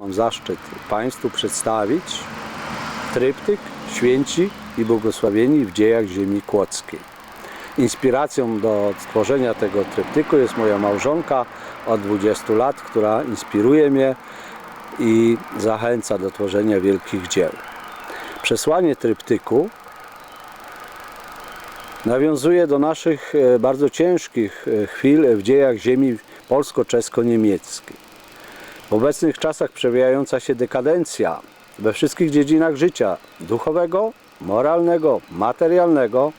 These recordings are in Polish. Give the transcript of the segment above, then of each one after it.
Mam zaszczyt Państwu przedstawić tryptyk Święci i Błogosławieni w dziejach ziemi kłodzkiej. Inspiracją do stworzenia tego tryptyku jest moja małżonka od 20 lat, która inspiruje mnie i zachęca do tworzenia wielkich dzieł. Przesłanie tryptyku nawiązuje do naszych e, bardzo ciężkich e, chwil w dziejach ziemi polsko-czesko-niemieckiej. W obecnych czasach przewijająca się dekadencja we wszystkich dziedzinach życia duchowego, moralnego, materialnego,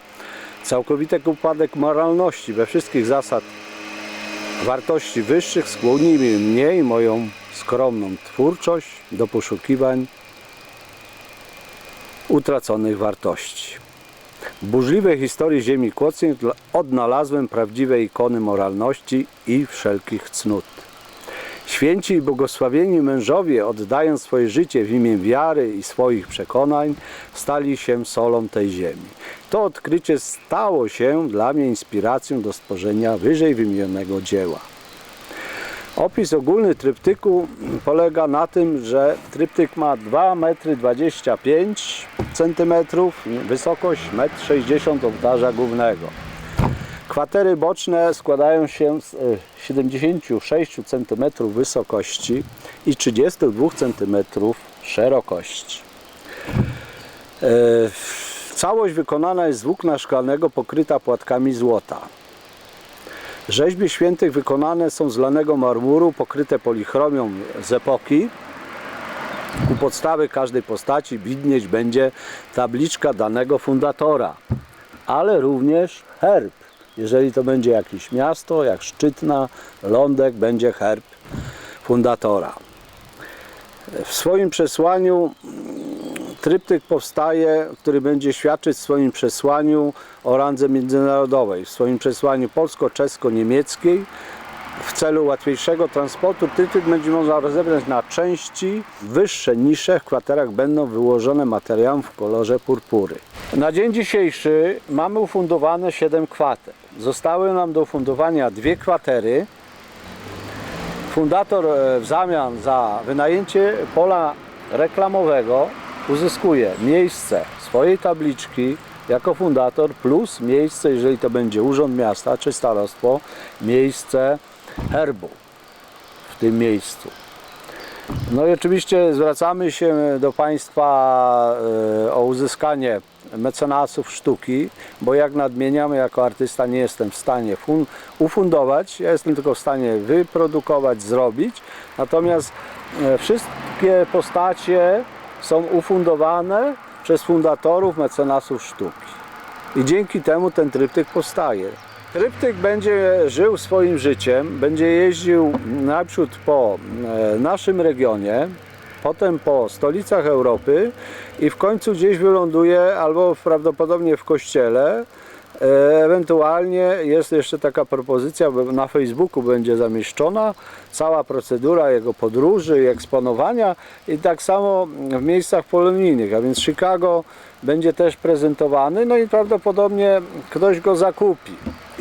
całkowity upadek moralności we wszystkich zasad wartości wyższych skłoniły mnie i moją skromną twórczość do poszukiwań utraconych wartości. W burzliwej historii ziemi kłodzkiej odnalazłem prawdziwe ikony moralności i wszelkich cnót. Święci i błogosławieni mężowie, oddając swoje życie w imię wiary i swoich przekonań, stali się solą tej ziemi. To odkrycie stało się dla mnie inspiracją do stworzenia wyżej wymienionego dzieła. Opis ogólny tryptyku polega na tym, że tryptyk ma 2,25 cm, wysokość 1,60 m ołtarza głównego. Kwatery boczne składają się z e, 76 cm wysokości i 32 cm szerokości. E, Całość wykonana jest z włókna szklanego pokryta płatkami złota. Rzeźby świętych wykonane są z lanego marmuru pokryte polichromią z epoki. U podstawy każdej postaci widnieć będzie tabliczka danego fundatora, ale również herb. Jeżeli to będzie jakieś miasto, jak Szczytna, Lądek, będzie herb fundatora. W swoim przesłaniu tryptyk powstaje, który będzie świadczyć w swoim przesłaniu o randze międzynarodowej, w swoim przesłaniu polsko-czesko-niemieckiej. W celu łatwiejszego transportu tryptyk będzie można rozebrać na części. Wyższe nisze w kwaterach będą wyłożone materiałem w kolorze purpury. Na dzień dzisiejszy mamy ufundowane 7 kwater. Zostały nam do ufundowania dwie kwatery. Fundator e, w zamian za wynajęcie pola reklamowego uzyskuje miejsce swojej tabliczki jako fundator plus miejsce, jeżeli to będzie urząd miasta czy starostwo, miejsce herbu w tym miejscu. No i oczywiście zwracamy się do Państwa e, o uzyskanie mecenasów sztuki, bo jak nadmieniam, jako artysta nie jestem w stanie fun- ufundować, ja jestem tylko w stanie wyprodukować, zrobić, natomiast e, wszystkie postacie są ufundowane przez fundatorów, mecenasów sztuki. I dzięki temu ten tryptyk powstaje. Tryptyk będzie żył swoim życiem, będzie jeździł naprzód po e, naszym regionie, potem po stolicach Europy i w końcu gdzieś wyląduje albo prawdopodobnie w kościele. E, Ewentualnie jest jeszcze taka propozycja, na Facebooku będzie zamieszczona cała procedura jego podróży i eksponowania i tak samo w miejscach polonijnych, a więc Chicago będzie też prezentowany, no i prawdopodobnie ktoś go zakupi.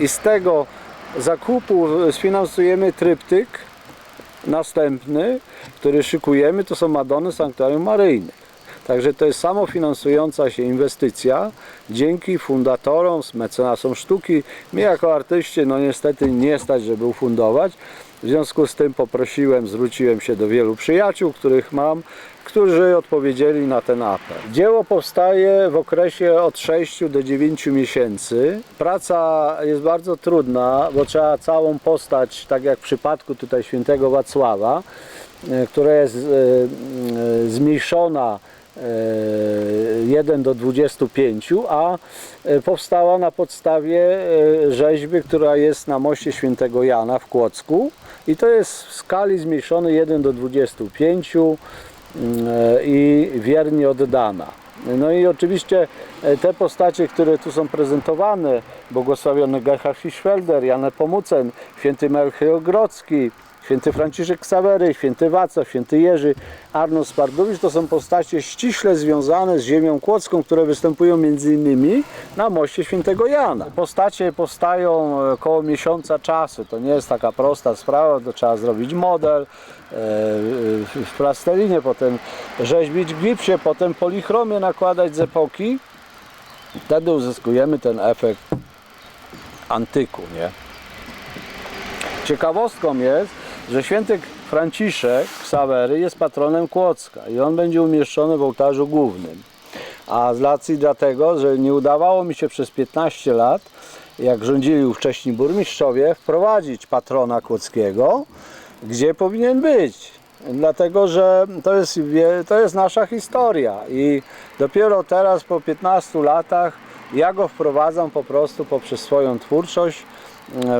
I z tego zakupu sfinansujemy tryptyk następny, który szykujemy, to są Madony Sanktuarium Maryjnych. Także to jest samofinansująca się inwestycja dzięki fundatorom, mecenasom sztuki. Mnie jako artyście no niestety nie stać, żeby ufundować. W związku z tym poprosiłem, zwróciłem się do wielu przyjaciół, których mam, którzy odpowiedzieli na ten apel. Dzieło powstaje w okresie od 6 do 9 miesięcy. Praca jest bardzo trudna, bo trzeba całą postać, tak jak w przypadku tutaj świętego Wacława, e, która jest e, e, zmniejszona e, 1 do 25, a powstała na podstawie rzeźby, która jest na moście świętego Jana w Kłodzku i to jest w skali zmniejszony 1 do 25 mm, e, i wiernie oddana. No i oczywiście e, te postacie, które tu są prezentowane, błogosławiony Gerhard Fischfelder, Jan Pomucen, święty Melchior Grodzki, święty Franciszek Ksawery, święty Wacław, święty Jerzy, Arnold Spardowicz to są postacie ściśle związane z ziemią kłodzką, które występują innymi na moście świętego Jana. Postacie powstają e, około miesiąca czasu, to nie jest taka prosta sprawa, to trzeba zrobić model e, w w plastelinie, potem rzeźbić w gipsie, potem polichromie nakładać z epoki. Wtedy uzyskujemy ten efekt antyku, nie? Ciekawostką jest, że święty Franciszek Ksawery jest patronem Kłodzka i on będzie umieszczony w ołtarzu głównym. A z racji dlatego, że nie udawało mi się przez 15 lat, jak rządzili ówcześni burmistrzowie, wprowadzić patrona Kłodzkiego, gdzie powinien być. Dlatego, że to jest, to jest nasza historia i dopiero teraz po 15 latach ja go wprowadzam po prostu poprzez swoją twórczość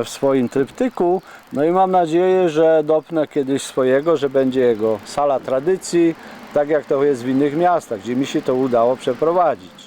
w swoim tryptyku. No i mam nadzieję, że dopnę kiedyś swojego, że będzie jego sala tradycji, tak jak to jest w innych miastach, gdzie mi się to udało przeprowadzić.